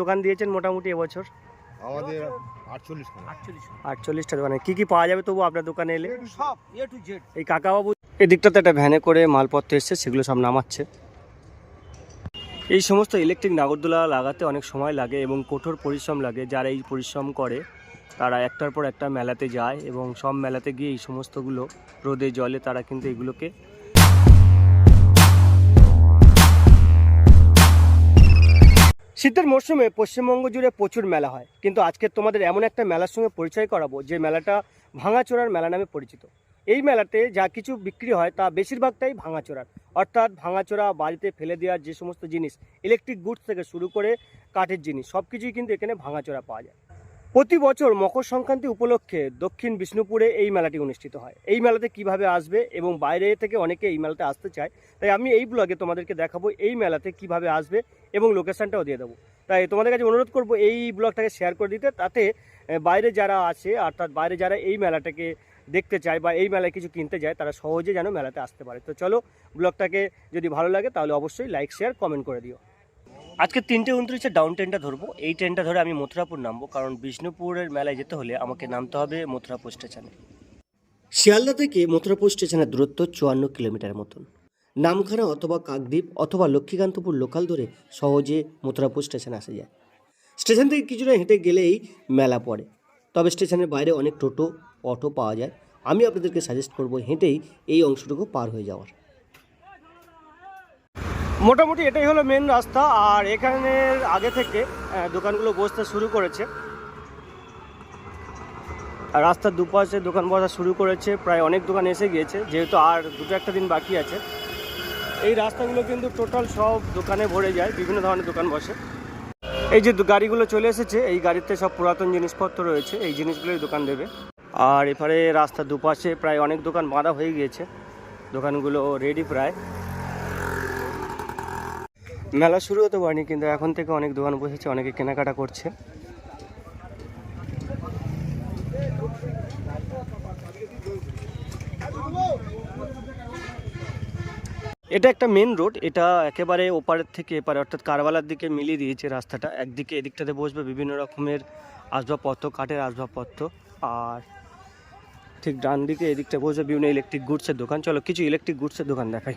দোকান দিয়েছেন মোটামুটি এবছর? আমাদের আটচল্লিশটা দোকানে। কি কি পাওয়া যাবে তবু আপনার দোকানে এলে? সব এ টু এই কাকাবাবু এই দিকটাতে একটা ভ্যানে করে মালপত্র এসছে সেগুলো সব নামাচ্ছে। এই সমস্ত ইলেকট্রিক নাগরদোলা লাগাতে অনেক সময় লাগে এবং কঠোর পরিশ্রম লাগে। যারা এই পরিশ্রম করে তারা একটার পর একটা মেলাতে যায় এবং সব মেলাতে গিয়ে এই সমস্তগুলো রোদে জলে তারা কিন্তু এগুলোকে শীতের মরশুমে পশ্চিমবঙ্গ জুড়ে প্রচুর মেলা হয়। কিন্তু আজকে তোমাদের এমন একটা মেলার সঙ্গে পরিচয় করাবো, যে মেলাটা ভাঙাচোরার মেলা নামে পরিচিত। এই মেলাতে যা কিছু বিক্রি হয় তা বেশিরভাগটাই ভাঙাচোরার। অর্থাৎ ভাঙাচোরা, বাড়িতে ফেলে দেওয়ার যে সমস্ত জিনিস ইলেকট্রিক গুডস থেকে শুরু করে কাঠের জিনিস সব কিছুই কিন্তু এখানে ভাঙাচোরা পাওয়া যায়। প্রতি বছর মকর সংক্রান্তি উপলক্ষে দক্ষিণ বিষ্ণুপুরে এই মেলাটি অনুষ্ঠিত হয়। এই মেলাতে কীভাবে আসবে এবং বাইরে থেকে অনেকে এই মেলাতে আসতে চায়, তাই আমি এই ব্লগে তোমাদেরকে দেখাবো এই মেলাতে কীভাবে আসবে এবং লোকেশনটাও দিয়ে দেবো। তাই তোমাদের কাছে অনুরোধ করব এই ব্লগটাকে শেয়ার করে দিতে, তাতে বাইরে যারা আছে, অর্থাৎ বাইরে যারা এই মেলাটাকে দেখতে চায় বা এই মেলায় কিছু কিনতে যায়, তারা সহজে যেন মেলাতে আসতে পারে। তো চলো ব্লগটাকে যদি ভালো লাগে, তাহলে অবশ্যই লাইক শেয়ার কমেন্ট করে দিও। আজকে তিনটে উনত্রিশে ডাউন ট্রেনটা ধরবো। এই ট্রেনটা ধরে আমি মথুরাপুর নামবো, কারণ বিষ্ণুপুরের মেলায় যেতে হলে আমাকে নামতে হবে মথুরাপুর স্টেশনে। শিয়ালদা থেকে মথুরাপুর স্টেশনের দূরত্ব চুয়ান্ন কিলোমিটার মতন। নামখানা অথবা কাকদ্বীপ অথবা লক্ষ্মীকান্তপুর লোকাল ধরে সহজে মথুরাপুর স্টেশনে আসা যায়। স্টেশন থেকে কিছুটা হেঁটে গেলেই মেলা পড়ে। তবে স্টেশনের বাইরে অনেক টোটো, অটো পাওয়া যায়। আমি আপনাদেরকে সাজেস্ট করব হেঁটেই এই অংশটুকু পার হয়ে যাওয়ার। মোটামুটি এটাই হলো মেন রাস্তা, আর এখানের আগে থেকে দোকানগুলো বসতে শুরু করেছে। রাস্তার দুপাশে দোকান বসা শুরু করেছে, প্রায় অনেক দোকান এসে গিয়েছে, যেহেতু আর দুটো একটা দিন বাকি আছে। এই রাস্তাগুলো কিন্তু টোটাল সব দোকানে ভরে যায়, বিভিন্ন ধরনের দোকান বসে। এই যে গাড়িগুলো চলে এসেছে, এই গাড়িতে সব পুরাতন জিনিসপত্র রয়েছে, এই জিনিসগুলোই দোকান দেবে। আর এপারে রাস্তার দুপাশে প্রায় অনেক দোকান বাঁধা হয়ে গিয়েছে, দোকানগুলো রেডি প্রায়। মেলা শুরু হতে পারেনি, কিন্তু এখন থেকে অনেক দোকান বসেছে, অনেকে কেনাকাটা করছে। এটা একটা মেন রোড এটা একেবারে ওপারের থেকে এপারে, অর্থাৎ কারবালার দিকে মিলিয়ে দিয়েছে রাস্তাটা। একদিকে এদিকটাতে বসবে বিভিন্ন রকমের আসবাবপত্র, কাঠের আসবাবপত্র, আর ঠিক ডান দিকে এদিকটা বসবে বিভিন্ন ইলেকট্রিক গুডসের দোকান। চলো, কিছু ইলেকট্রিক গুডসের দোকান দেখাই।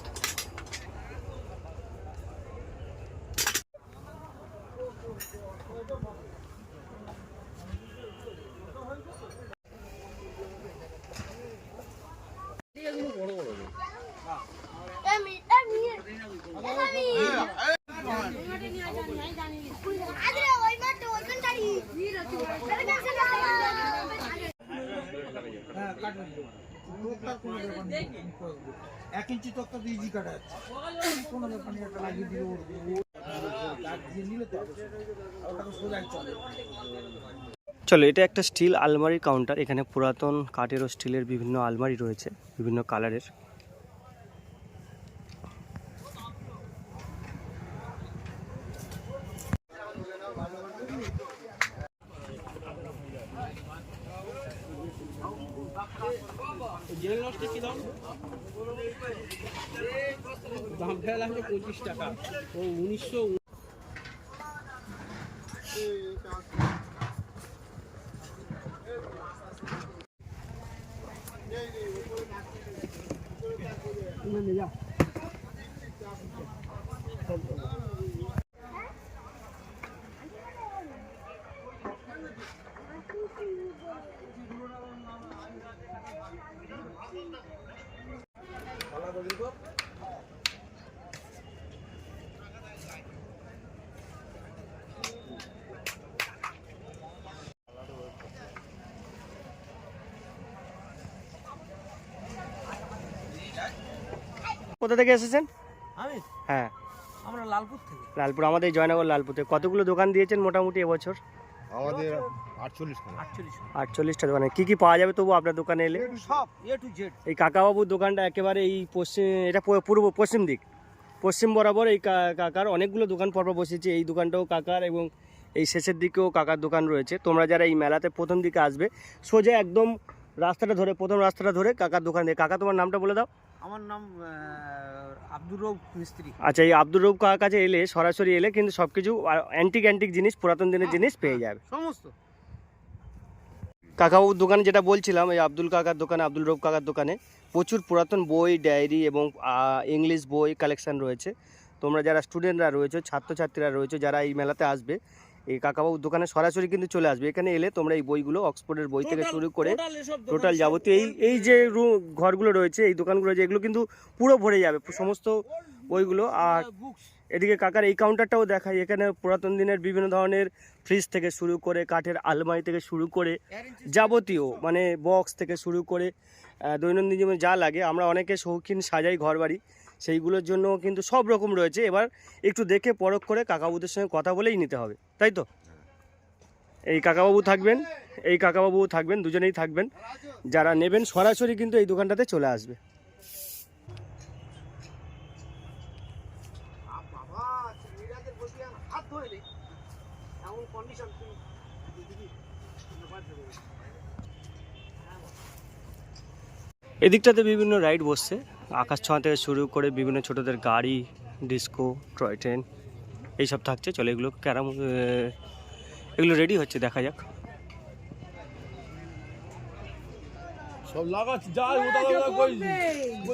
আমি আমি আমি আরে ওই মাঠে ওইখান গাড়ি হ্যাঁ কাটবেন তোকটার কোনো ব্যাপার নেই আমি করে দেবো। চলো। এটা একটা স্টিল আলমারি কাউন্টার এখানে পুরাতন কাঠের ও স্টিলের বিভিন্ন আলমারি রয়েছে, বিভিন্ন কালারের দাম ফেলা হচ্ছে পঁচিশ টাকা। ও উনিশশো কোথা থেকে এসেছেন? আমি হ্যাঁ। আমরা লালপুর থেকে। লালপুর আমাদের জয়নগর লালপুরে কতগুলো দোকান দিয়েছেন মোটামুটি এবছর? আমাদের আটচল্লিশটা দোকানে। কি কি পাওয়া যাবে তবু আপনার দোকানে এলে? সব এ টু জেড এই কাকাবাবুর দোকানটা একেবারে এই পশ্চিম এটা পূর্ব পশ্চিম দিক। পশ্চিম বরাবর এই কা- কাকার অনেকগুলো দোকান পরপর বসেছে। এই দোকানটাও কাকার এবং এই শেষের দিকেও কাকার দোকান রয়েছে। তোমরা যারা এই মেলাতে প্রথম দিকে আসবে সোজা একদম রাস্তাটা ধরে প্রথম রাস্তাটা ধরে কাকার দোকান দিয়ে। কাকা তোমার নামটা বলে দাও। আমার নাম আব্দুর রব মিস্ত্রি। আচ্ছা এই আব্দুর রৌফ কাকার কাছে এলে সরাসরি এলে কিন্তু সব কিছু অ্যান্টিক অ্যান্টিক জিনিস পুরাতন দিনের জিনিস পেয়ে যাবে। সমস্ত। কাকাবাবুর দোকানে যেটা বলছিলাম এই আব্দুল কাকার দোকানে আব্দুল রব কাকার দোকানে প্রচুর পুরাতন বই ডায়েরি এবং ইংলিশ বই কালেকশন রয়েছে। তোমরা যারা স্টুডেন্টরা রয়েছে ছাত্রছাত্রীরা রয়েছে যারা এই মেলাতে আসবে এই কাকাবাবুর দোকানে সরাসরি কিন্তু চলে আসবে। এখানে এলে তোমরা এই বইগুলো অক্সফোর্ডের বই থেকে শুরু করে টোটাল যাবতীয় এই এই যে রু- ঘরগুলো রয়েছে এই দোকানগুলো রয়েছে এগুলো কিন্তু পুরো ভরে যাবে সমস্ত বইগুলো। আর এদিকে কাকার এই কাউন্টারটাও দেখাই এখানে পুরাতন দিনের বিভিন্ন ধরনের ফ্রিজ থেকে শুরু করে কাঠের আলমারি থেকে শুরু করে যাবতীয় মানে বক্স থেকে শুরু করে দৈনন্দিন জীবনে যা লাগে আমরা অনেকে শৌখিন সাজাই ঘর বাড়ি সেইগুলোর জন্য কিন্তু সব রকম রয়েছে। এবার একটু দেখে পরখ করে কাকাবাবুদের সঙ্গে কথা বলেই নিতে হবে, তাই তো? এই কাকাবাবু থাকবেন, এই কাকাবাবু থাকবেন, দুজনেই থাকবেন। যারা নেবেন সরাসরি কিন্তু এই দোকানটাতে চলে আসবে। এদিকটাতে বিভিন্ন রাইড বসছে। আকাশ ছোঁয়া থেকে শুরু করে বিভিন্ন ছোটদের গাড়ি ডিস্কো টয় ট্রেন এইসব থাকছে। চলো এগুলো ক্যারাম এগুলো রেডি হচ্ছে দেখা যাক। সব লাগাচ্ছি যা ওটা ওটা কইছি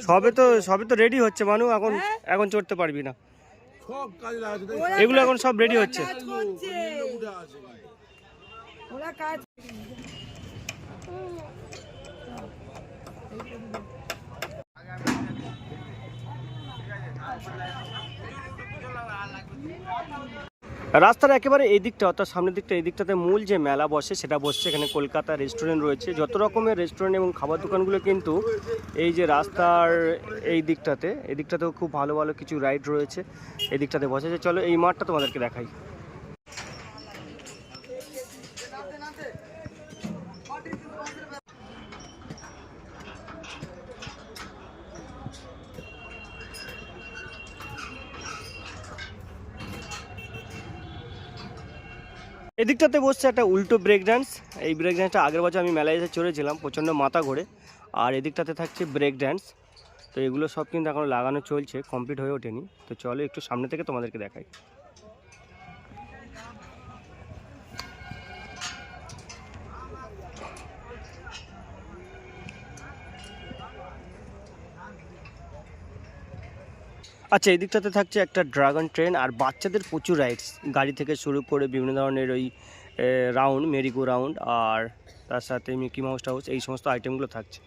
সবে তো সবে তো রেডি হচ্ছে মানু। এখন এখন চড়তে পারবি না। এগুলো এখন সব রেডি হচ্ছে। রাস্তার একেবারে এই দিকটা, অর্থাৎ সামনের দিকটা, এই দিকটাতে মূল যে মেলা বসে, সেটা বসছে। এখানে কলকাতা রেস্টুরেন্ট রয়েছে। যত রকমের রেস্টুরেন্ট এবং খাবার দোকানগুলো কিন্তু এই যে রাস্তার এই দিকটাতে, এই দিকটাতেও খুব ভালো ভালো কিছু রাইড রয়েছে। এই দিকটাতে বসেছে। চলো এই মাঠটা তোমাদেরকে দেখাই। এদিকটাতে বসছে একটা উল্টো ব্রেক ড্যান্স এই ব্রেক ড্যান্সটা আগের বছর আমি মেলায় এসে চড়েছিলাম, প্রচণ্ড মাথা ঘোরে। আর এদিকটাতে থাকছে ব্রেক ড্যান্স তো এগুলো সব কিন্তু এখন লাগানো চলছে কমপ্লিট হয়ে ওঠেনি। তো চলো একটু সামনে থেকে তোমাদেরকে দেখাই। আচ্ছা এই দিকটাতে থাকছে একটা ড্রাগন ট্রেন আর বাচ্চাদের প্রচুর রাইডস। গাড়ি থেকে শুরু করে বিভিন্ন ধরনের ওই রাউন্ড মেরিগো রাউন্ড আর তার সাথে মিকি মাউস টাউস, এই সমস্ত আইটেমগুলো থাকছে।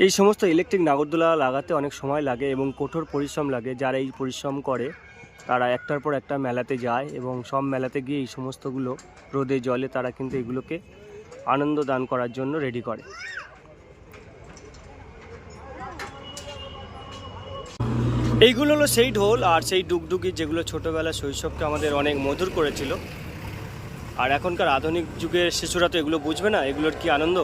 এই সমস্ত ইলেকট্রিক নাগরদোলা লাগাতে অনেক সময় লাগে এবং কঠোর পরিশ্রম লাগে। যারা এই পরিশ্রম করে, তারা একটার পর একটা মেলাতে যায় এবং সব মেলাতে গিয়ে এই সমস্তগুলো রোদে, জলে তারা কিন্তু এগুলোকে আনন্দ দান করার জন্য রেডি করে। এইগুলো হলো সেই ঢোল আর সেই ডুগডুগি যেগুলো ছোটোবেলা শৈশবকে আমাদের অনেক মধুর করেছিল। আর এখনকার আধুনিক যুগের শিশুরা তো এগুলো বুঝবে না, এগুলোর কি আনন্দ?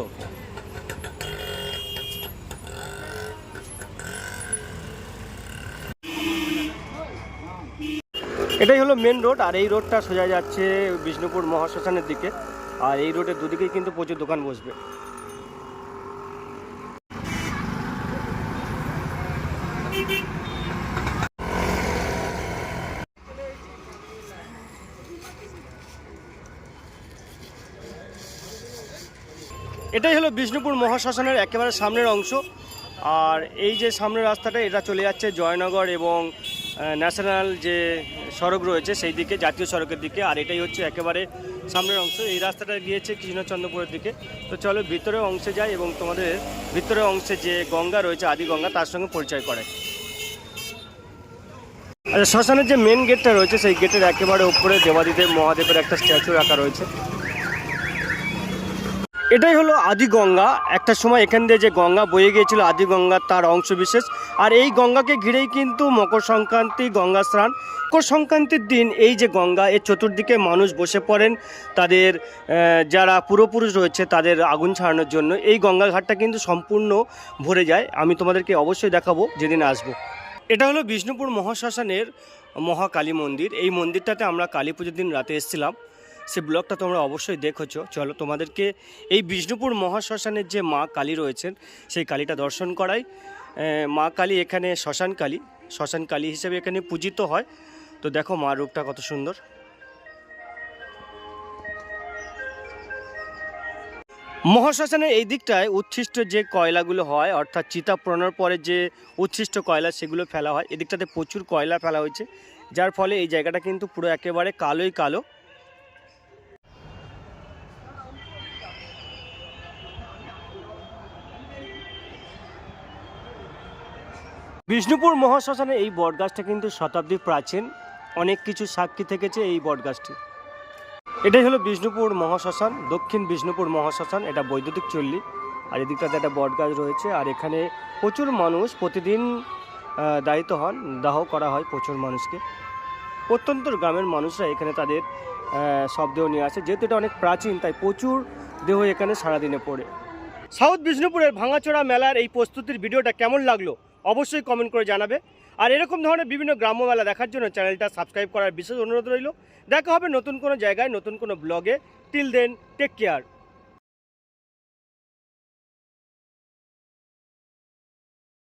এটাই হলো মেন রোড আর এই রোডটা সোজা যাচ্ছে বিষ্ণুপুর মহাশ্মশানের দিকে। আর এই রোডের দুদিকেই কিন্তু প্রচুর দোকান বসবে। এটাই হলো বিষ্ণুপুর মহাশ্মশানের একেবারে সামনের অংশ। আর এই যে সামনের রাস্তাটা, এটা চলে যাচ্ছে জয়নগর এবং ন্যাশনাল যে সড়ক রয়েছে সেই দিকে, জাতীয় সড়কের দিকে, আর এটাই হচ্ছে একেবারে সামনের অংশ। এই রাস্তাটা গিয়েছে কৃষ্ণচন্দ্রপুরের দিকে। তো চলো ভিতরের অংশে যাই এবং তোমাদের ভিতরের অংশে যে গঙ্গা রয়েছে, আদি গঙ্গা, তার সঙ্গে পরিচয় করে আচ্ছা শ্মশানের যে মেন গেটটা রয়েছে, সেই গেটের একেবারে উপরে দেবাদিদেব মহাদেবের একটা স্ট্যাচু রাখা রয়েছে। এটাই হলো আদি গঙ্গা। একটা সময় এখান দিয়ে যে গঙ্গা বয়ে গিয়েছিল, আদি গঙ্গা তার অংশ বিশেষ আর এই গঙ্গাকে ঘিরেই কিন্তু মকর সংক্রান্তি, গঙ্গা স্নান। মকর সংক্রান্তির দিন এই যে গঙ্গা, এর চতুর্দিকে মানুষ বসে পড়েন। তাদের যারা পূর্বপুরুষ রয়েছে, তাদের আগুন ছাড়ানোর জন্য। এই গঙ্গা ঘাটটা কিন্তু সম্পূর্ণ ভরে যায়। আমি তোমাদেরকে অবশ্যই দেখাবো, যেদিন আসব। এটা হলো বিষ্ণুপুর মহাশ্মশানের মহাকালী মন্দির। এই মন্দিরটাতে আমরা কালী পুজোর দিন রাতে এসেছিলাম। সে ব্লগটা তোমরা অবশ্যই দেখেছ। চলো তোমাদেরকে এই বিষ্ণুপুর মহাশ্মশানের যে মা কালী রয়েছেন, সেই কালীটা দর্শন করাই। মা কালী এখানে শ্মশান কালী। শ্মশান কালী হিসেবে এখানে পূজিত হয়। তো দেখো মা রূপটা কত সুন্দর। মহাশ্মশানের এই দিকটায় উচ্ছিষ্ট যে কয়লাগুলো হয়, অর্থাৎ চিতা পোড়ানোর পরে যে উচ্ছিষ্ট কয়লা, সেগুলো ফেলা হয়। এদিকটাতে প্রচুর কয়লা ফেলা হয়েছে। যার ফলে এই জায়গাটা কিন্তু পুরো একেবারে কালোই কালো। বিষ্ণুপুর মহাশ্মশানে এই বটগাছটা কিন্তু শতাব্দী প্রাচীন। অনেক কিছু সাক্ষী থেকেছে এই বটগাছটি। এটাই হলো বিষ্ণুপুর মহাশ্মশান দক্ষিণ বিষ্ণুপুর মহাশ্মশান এটা বৈদ্যুতিক চল্লি। আর এদিকটাতে একটা বটগাছ রয়েছে আর এখানে প্রচুর মানুষ প্রতিদিন দায়িত্ব হন দাহ করা হয় প্রচুর মানুষকে। প্রত্যন্ত গ্রামের মানুষরা এখানে তাদের আহ, শবদেহ নিয়ে আসে। যেহেতু এটা অনেক প্রাচীন তাই প্রচুর দেহ এখানে সারাদিনে পড়ে। সাউথ বিষ্ণুপুরের ভাঙাচোরা মেলার এই প্রস্তুতির ভিডিওটা কেমন লাগল? অবশ্যই কমেন্ট করে জানাবে। আর এরকম ধরনের বিভিন্ন গ্রাম্য মেলা দেখার জন্য চ্যানেলটা সাবস্ক্রাইব করার বিশেষ অনুরোধ রইল। দেখা হবে নতুন কোনো জায়গায়, নতুন কোনো ব্লগে টিল দেন টেক কেয়ার